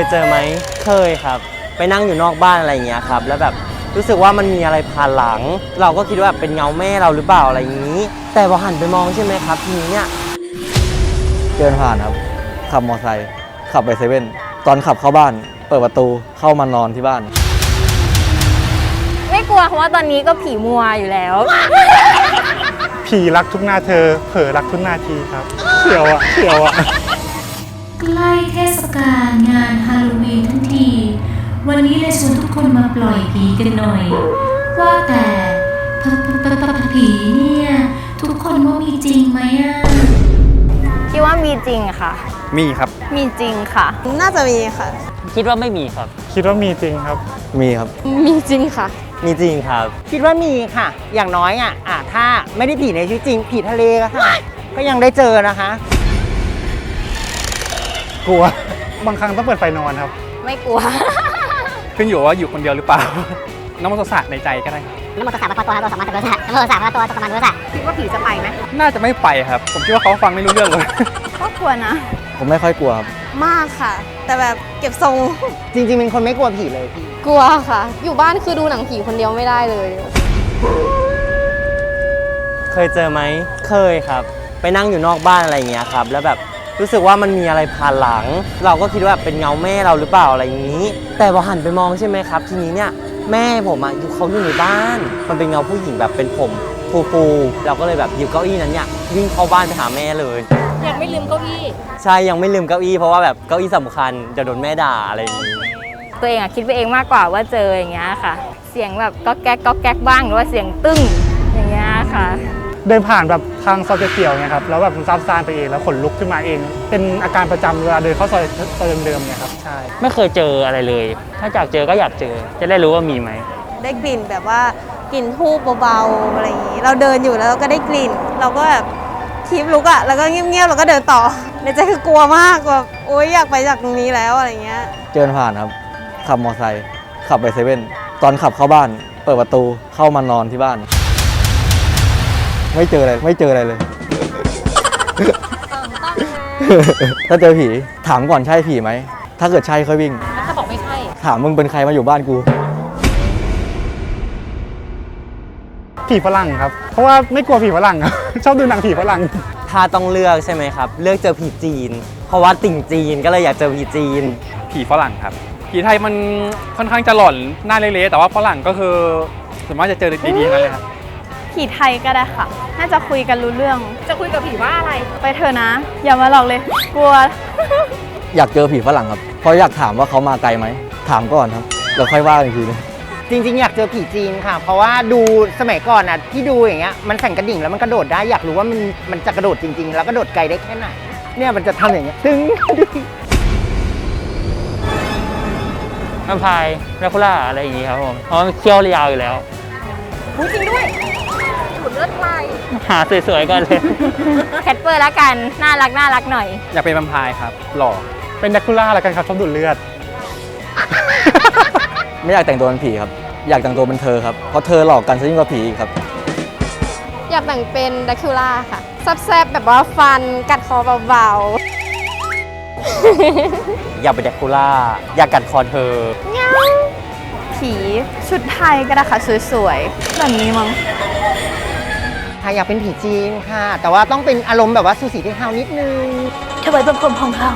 ยเจอไหมเคยครับ ไปนั่งอยู่นอกบ้านอะไรอย่างเงี้ยครับ แล้วแบบรู้สึกว่ามันมีอะไรผ่านหลัง เราก็คิดว่าเป็นเงาแม่เราหรือเปล่าอะไรอย่างนี้ แต่พอหันไปมองใช่ไหมครับทีนี้เนี่ยเดินผ่านครับ ขับมอเตอร์ไซค์ขับไปเซเว่นตอนขับเข้าบ้าน เปิดประตูเข้ามานอนที่บ้าน ไม่กลัวเพราะว่าตอนนี้ก็ผีมัวอยู่แล้ว ผีรักทุกหน้าเธอ เผลอรักทุกหนาทีครับเขียวอะเขียวอะ ใกล้เทศกาลงานฮาโลวีนทั้งที วันนี้เลยชวนทุกคนมาปล่อยผีกันหน่อย ว่าแต่ผผผผผีเนี่ย ทุกคนว่ามีจริงไหมอะคิดว่ามีจริงค่ะ มีครับ มีจริงค่ะ น่าจะมีค่ะ คิดว่าไม่มีครับ คิดว่ามีจริงครับ มีครับ มีจริงค่ะ มีจริงครับ คิดว่ามีค่ะ อย่างน้อยอะอะถ้าไม่ได้ผีในชีวิตจริงผีทะเลก็ค่ะ ก็ยังได้เจอนะคะ กลัว บางครั้งต้องเปิดไฟนอนครับ ไม่กลัว ขึ้นอยู่ว่าอยู่คนเดียวหรือเปล่า น้ำมันสะในใจก็ได้ครับนโมตัสสะภะคะวะโตอะระหะโตสัมมาสัมพุทธัสสะนโมตัสสะภะคะวะโตอะระหะโตสัมมาสัมพุทธัสสะคิดว่าผีจะไปไหมน่าจะไม่ไปครับ ผมคิดว่าเขาฟังไม่รู้เรื่องเลย ก็กลัวนะ ผมไม่ค่อยกลัวครับ มากค่ะ แต่แบบเก็บทรง จริงๆเป็นคนไม่กลัวผีเลยพี่ กลัวค่ะ อยู่บ้านคือดูหนังผีคนเดียวไม่ได้เลย เคยเจอไหม เคยครับ ไปนั่งอยู่นอกบ้านอะไรอย่างเงี้ยครับ แล้วแบบ รู้สึกว่ามันมีอะไรผ่านหลัง เราก็คิดว่าเป็นเงาแม่เราหรือเปล่าอะไรอย่างนี้ แต่พอหันไปมองใช่ไหมครับ ทีนี้เนี่ยแม่ผมอะอยู่เขาอยู่ในบ้าน มันเป็นเงาผู้หญิงแบบเป็นผมฟูๆเราก็เลยแบบหยิบเก้าอี้นั้นเนี่ยวิ่งเข้าบ้านไปหาแม่เลย ยังไม่ลืมเก้าอี้ ใช่ยังไม่ลืมเก้าอี้เพราะว่าแบบเก้าอี้สำคัญจะโดนแม่ด่าอะไรอย่างนี้ ตัวเองอะคิดไปเองมากกว่าว่าเจออย่างเงี้ยค่ะ เสียงแบบก็แก๊กก็แก๊กบ้างหรือว่าเสียงตึ้งอย่างเงี้ยค่ะ เดินผ่านแบบทางซอยเกี่ยวๆเนี่ยครับแล้วแบบมันซับซ่านไปเองแล้วขนลุกขึ้นมาเอง เป็นอาการประจำเวลาเดินเข้าซอยซอยเดิมๆเนี่ยครับใช่ ไม่เคยเจออะไรเลย ถ้าอยากเจอก็อยากเจอ จะได้รู้ว่ามีไหม ได้กลิ่นแบบว่ากลิ่นทูบเบาๆอะไรอย่างนี้ เราเดินอยู่แล้วเราก็ได้กลิ่น เราก็แบบคีบลุกอะแล้วก็เงียบๆเราก็เดินต่อ ในใจคือกลัวมากแบบโอ๊ยอยากไปจากตรงนี้แล้วอะไรเงี้ย เดินผ่านครับ ขับมอเตอร์ไซค์ขับไปเซเว่นตอนขับเข้าบ้าน เปิดประตูเข้ามานอนที่บ้าน ไม่เจออะไรไม่เจออะไรเลยถ้าเจอผีถามก่อนใช่ผีไหม ถ้าเกิดใช่ค่อยวิ่งถ้าบอกไม่ใช่ ถามมึงเป็นใครมาอยู่บ้านกู ผีฝรั่งครับ เพราะว่าไม่กลัวผีฝรั่งครับ ชอบดูหนังผีฝรั่ง ถ้าต้องเลือกใช่ไหมครับ เลือกเจอผีจีน เพราะว่าติ่งจีนก็เลยอยากเจอผีจีน ผีฝรั่งครับ ผีไทยมันค่อนข้างจะหล่อนหน้าเละๆแต่ว่าฝรั่งก็คือส่วนมากจะเจอดีๆทั้งนั้นเลยครับ ผีไทยก็ได้ค่ะ น่าจะคุยกันรู้เรื่อง จะคุยกับผีว่าอะไร ไปเถอะนะ อย่ามาหลอกเลย กลัว อยากเจอผีฝรั่งครับ เพราะอยากถามว่าเขามาไกลไหม ถามก่อนครับ แล้วค่อยว่าอีกทีนึงจริงๆ อยากเจอผีจีนค่ะ เพราะว่าดูสมัยก่อนอะที่ดูอย่างเงี้ยมันสั่นกระดิ่งแล้วมันกระโดดได้อยากรู้ว่ามันมันจะกระโดดจริง ๆ แล้วกระโดดไกลได้แค่ไหน เนี่ยมันจะทำอย่างเงี้ยตึงแวมไพร์แดรคูล่าอะไรอย่างงี้ครับผมเพราะมันเคี้ยวยาวอยู่แล้วจริงด้วยถุดเลือดไหลหาสวยๆก่อนเลย แคทเปอร์ละกัน น่ารักน่ารักหน่อย อยากเป็นแวมไพร์ครับ หล่อ เป็นดักคูล่าแล้วกันครับชอบดูดเลือด ไม่อยากแต่งตัวเป็นผีครับ อยากแต่งตัวเป็นเธอครับ เพราะเธอหลอกกันซะยิ่งกว่าผีอีกครับ อยากแต่งเป็นดักคิล่าค่ะแซบๆแบบว่าฟันกัดคอเบาอยากเป็นแดกคูล่า อยากกัดคอเธอๆผีชุดไทยก็ได้ค่ะสวยๆแบบนี้มั้ง ค่ะ อยากเป็นผีจีนค่ะ แต่ว่าต้องเป็นอารมณ์แบบว่าสูสีเทเฮานิดนึงถวายบังคมของเขา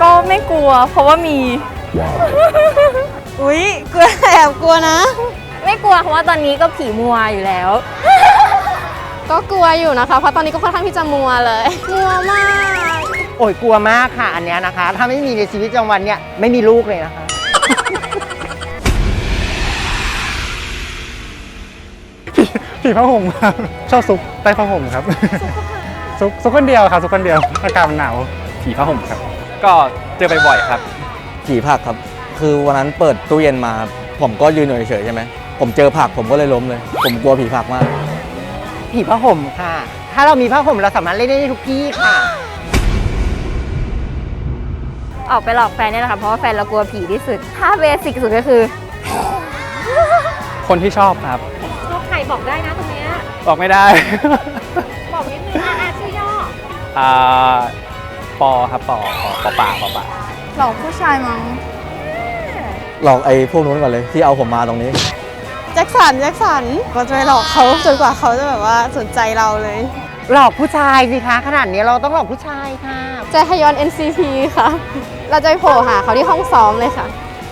ก็ไม่กลัว เพราะว่ามี อุ๊ยกลัวแอบกลัวนะ ไม่กลัวเพราะว่าตอนนี้ก็ผีมัวอยู่แล้ว ก็กลัวอยู่นะคะ เพราะตอนนี้ก็ค่อนข้างที่จะมัวเลยมัวมาก โอ้ยกลัวมากค่ะอันเนี้ยนะคะ ถ้าไม่มีในชีวิตประจำวันเนี่ยไม่มีลูกเลยนะคะ ผีผ้าห่มครับชอบซุกใต้ผ้าห่มครับซุกซุกคนเดียวครับซุกคนเดียวอากาศมันหนาวผีผ้าห่มครับ ก็เจอบ่อยๆครับผีผักครับ คือวันนั้นเปิดตู้เย็นมาครับผมก็ยืนอยู่เฉยๆใช่ไหมผมเจอผักผมก็เลยล้มเลย ผมกลัวผีผักมาก ผีผ้าห่มค่ะ ถ้าเรามีผ้าห่มเราสามารถเล่นได้ทุกที่ค่ะ ออกไปหลอกแฟนเนี่ยแหละค่ะเพราะว่าแฟนเรากลัวผีที่สุด ถ้าเบสิกสุดก็คือ คนที่ชอบครับชอ บใครบอกได้นะตรงเนี้ยบอกไม่ได้ บอกนิดนึงอะชื่อย่ออ่าปอครับปอปอปอป่าปอป่าหลอกผู้ชายมั้งหลอกไอ้พวกนู้นก่อนเลยที่เอาผมมาตรงนี้ แจ็คสันแจ็คสันเราจะไปหลอกเขาจนกว่าเขาจะแบบว่าสนใจเราเลย หลอกผู้ชายสิคะขนาดนี้เราต้องหลอกผู้ชายค่ะ ใจฮยอน NCT ค่ะ เราจะไปโผล่หาเขาที่ห้องซ้อมเลยค่ะ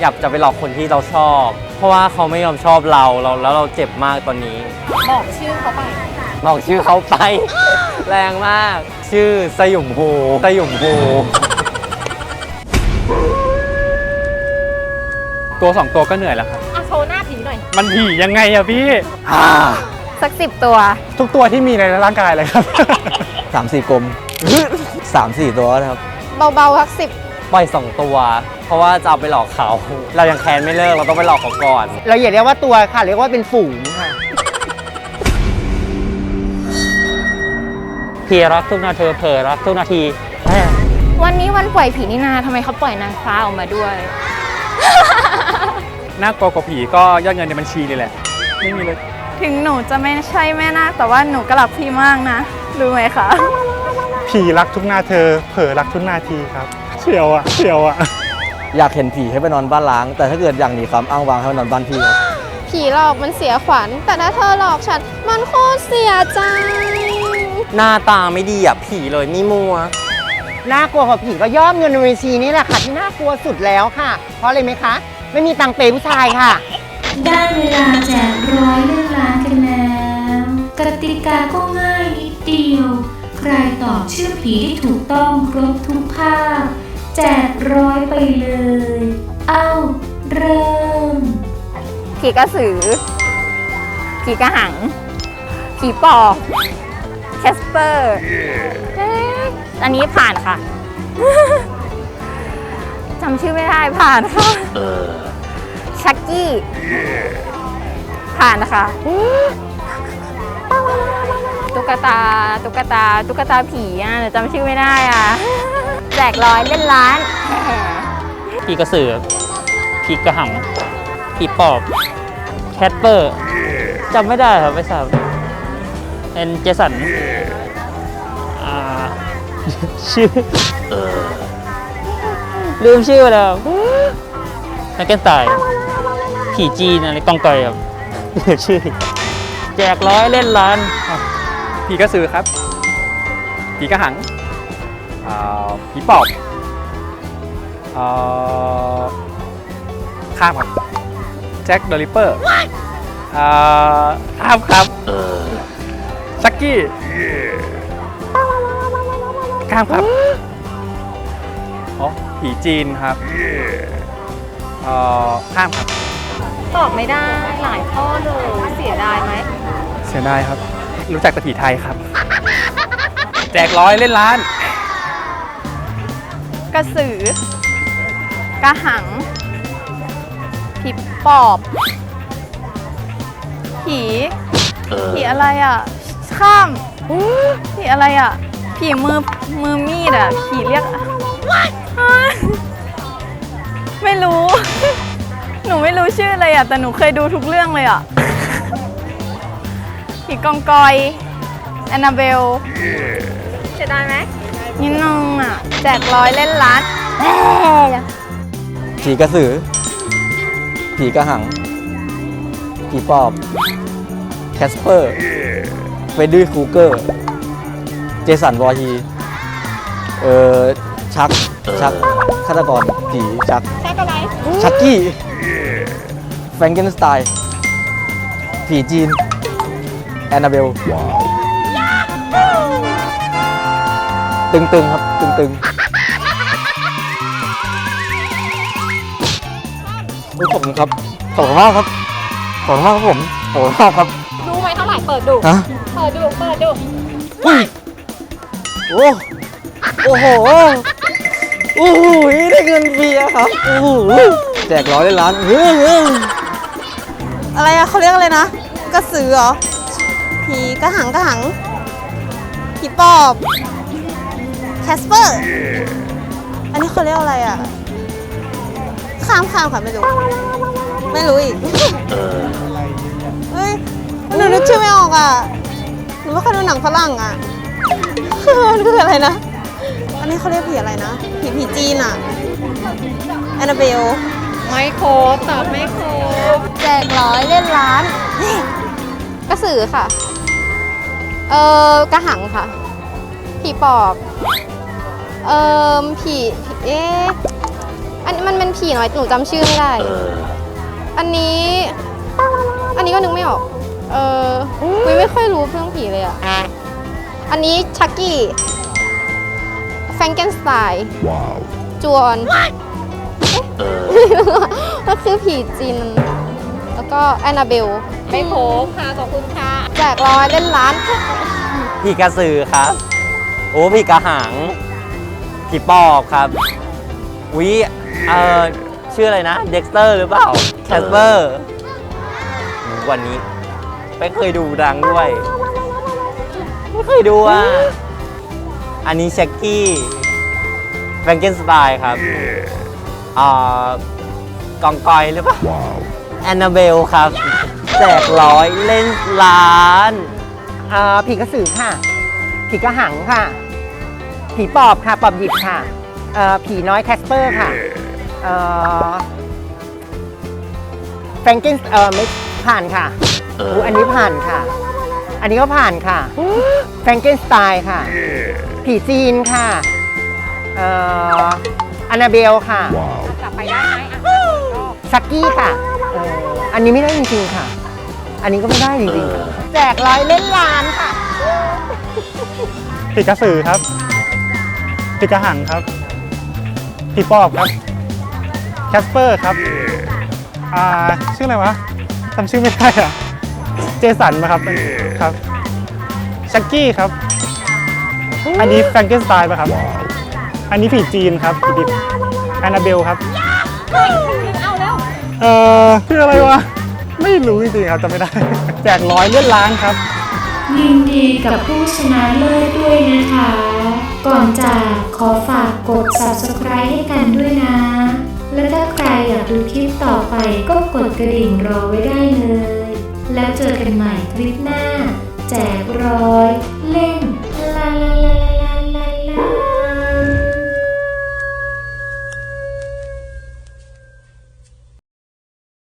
อยากจะไปหลอกคนที่เราชอบ เพราะว่าเขาไม่ยอมชอบเราเราแล้วเราเจ็บมากตอนนี้ บอกชื่อเขาไป บอกชื่อเขาไป แรงมาก ชื่อสยุมภูสยุมภูตัวสองตัวก็เหนื่อยแล้วครับ อะโชว์หน้าผีหน่อย มันผียังไงอะพี่ สักสิบตัว ทุกตัวที่มีในร่างกายเลยครับ3 4กลม3 4ตัวนะครับ เบาๆสักสิบ ปล่อยสองตัว เพราะว่าจะเอาไปหลอกเขา เรายังแค้นไม่เลิกเราต้องไปหลอกเขาก่อน เราอย่าเรียกว่าตัวค่ะ เรียกว่าเป็นฝูงค่ะพี่รักทุกนาเธอเผลอรักทุกนาทีแม่วันนี้วันปล่อยผีนี่นาทำไมเขาปล่อยนางฟ้าออกมาด้วย น่ากลัวกว่าผีก็ยอดเงินในบัญชีนี่แหละ ไม่มีเลย ถึงหนูจะไม่ใช่แม่นาคแต่ว่าหนูก็รักพี่มากนะ รู้ไหมคะ ผีรักทุกนาเธอ เผลอรักทุกนาทีครับ เฉียวอะเฉียวอะ อยากเห็นผีให้ไปนอนบ้านล้าง แต่ถ้าเกิดอย่างหนีความอ้างวางให้ไปนอนบ้านพี่ครับผีหลอกมันเสียขวัญ แต่ถ้าเธอหลอกฉัน มันโคตรเสียใจ หน้าตาไม่ดีอะผีเลยมีมัว น่ากลัวกว่าผีก็ยอดเงินในบัญชีนี่แหละค่ะที่น่ากลัวสุดแล้วค่ะ เพราะอะไรไหมคะ ไม่มีตังค์เปย์ผู้ชายค่ะ ได้เวลาแจกร้อยเลื่อนล้านกันแล้ว กติกาก็ง่ายนิดเดียว ใครตอบชื่อผีได้ถูกต้องครบทุกภาพ แจกร้อยไปเลย เอ้าเริ่ม ผีกระสือ ผีกระหัง ผีปอบแคสเปอร์เอ๊ะอันนี้ผ่านค่ะ จำชื่อไม่ได้ผ่านค่ะชักกี้ ผ่านนะคะตุ๊กตา ตุ๊กตา ตุ๊กตาผีอะแต่จำชื่อไม่ได้อะ แจกร้อยเล่นล้านพี่กระสือพี่กระหังพี่ปอบ แคทเปอร์จำไม่ได้ครับไม่ทราบเป็นเจสันอ่า ชื่อลืมชื่อไปแล้วนักเก็ตตายผีจีนอะไรกองกอยครับชื่อ แจกร้อยเล่นล้านผีกระสือครับผีกระหัง ผีปอบอ่าข้ามครับแจ็คเดอะริปเปอร์อ่าข้ามครับชักกี้ข้ามครับอ๋อผีจีนครับเอ่อข้ามครับ ตอบไม่ได้หลายข้อเลยเสียดายไหมเสียดายครับ รู้จักแต่ผีไทยครับ แจกร้อยเล่นล้าน กระสือ กระหัง ผีปอบ ผี ผีอะไรอะ ข้ามผีอะไรอะ ผีมือมือมีดอะ ผีเรียกอะไม่รู้ หนูไม่รู้ชื่อเลยอะ แต่หนูเคยดูทุกเรื่องเลยอะ ผีกองกอยแอนนาเบลเสียดายไหม นิดนึงอะ แจกร้อยเล่นล้านผีกระสือ ผีกระหัง ผีปอบ แคสเปอร์ เฟดดี้ครูเกอร์ เจสันวอร์ฮี เอ่อ ชัก ชัก ฆาตกร ผี ชัก ชักอะไร ชักกี้ แฟรงเกนสไตน์ ผีจีน แอนนาเบล ตึงๆครับ ตึงๆเฮ้ยขอบคุณครับขอบคุณมากครับขอบคุณมากครับผมขอบคุณมากครับรู้ไหมเท่าไหร่เปิดดู ฮะเปิดดู เปิดดู อุ้ยโอ้โอ้โหโอ้โหได้เงินฟรีอะครับโอ้โหแจกร้อยได้ล้านเฮ้ยอะไรอะเขาเรียกอะไรนะกระสือเหรอผีกระหังกระหังผีปอบ แคสเปอร์ อันนี้เขาเรียกอะไรอะข้ามข้ามค่ะไม่รู้ ไม่รู้อีก เฮ้ยหนูนึกชื่อไม่ออกอะ หนูไม่เคยดูหนังฝรั่งอะมันคืออะไรนะ อันนี้เขาเรียกผีอะไรนะ ผีผีจีนอะแอนนาเบลไม่โครบตอบไม่โครบแจกร้อยเล่นล้าน กระสือค่ะ เออกระหังค่ะ ผีปอบ เออผีผีเอ๊ะอันนี้มันเป็นผีน้อยหนูจำชื่อไม่ได้อันนี้ อันนี้ก็นึกไม่ออก เออคุยไม่ค่อยรู้เรื่องผีเลยอะ อันนี้ชักกี้ แฟรงเกนสไตน์จวน เอ๊ะก็คือผีจีน แล้วก็แอนนาเบลไม่โพกค่ะขอบคุณค่ะ แจกร้อยเล่นล้าน ผีกระสือครับ โอ้ผีกระหัง ผีปอบครับวิเอ่อชื่ออะไรนะเด็กสเตอร์หรือเปล่าแคสเปอร์วันนี้ไม่เคยดูดังด้วยไม่เคยดูอะอันนี้แช็กกี้แฟรงเกนสไตน์ครับอ่ากองกอยหรือเปล่าแอนนาเบลครับแจกร้อยเล่นล้านอ่าผีกระสือค่ะผีกระหังค่ะ ผีปอบค่ะปอบหยิบค่ะเอ่อผีน้อยแคสเปอร์ค่ะเอ่อแฟรงเกนเอ่อไม่ผ่านค่ะอู้อันนี้ผ่านค่ะ อันนี้ก็ผ่านค่ะแฟรงเกนสไตล์ค่ะ ผีจีนค่ะเอ่ออันนาเบลค่ะ กลับไปได้ไหมชักกี้ค่ะเอ่ออันนี้ไม่ได้จริงๆค่ะ อันนี้ก็ไม่ได้จริงๆแจกร้อยเล่นล้านค่ะผีกระสือครับ ผีกระหังครับผีปอบครับ แคสเปอร์ครับ อ่า ชื่ออะไรวะจำชื่อไม่ได้อะเจสันมาครับ ครับ ชักกี้ครับ อันนี้แฟรงเกนสไตน์ป่ะครับ อันนี้ผีจีนครับผีดิบแอนนาเบลครับ เออชื่ออะไรวะ ไม่รู้จริงๆครับจำไม่ได้ แจกร้อยเลื่อนล้านครับ ยินดีกับผู้ชนะเลิศด้วยนะคะ ก่อนจากขอฝากกด subscribe ให้กันด้วยนะ และถ้าใครอยากดูคลิปต่อไปก็กดกระดิ่งรอไว้ได้เลย แล้วเจอกันใหม่คลิปหน้า แจกร้อย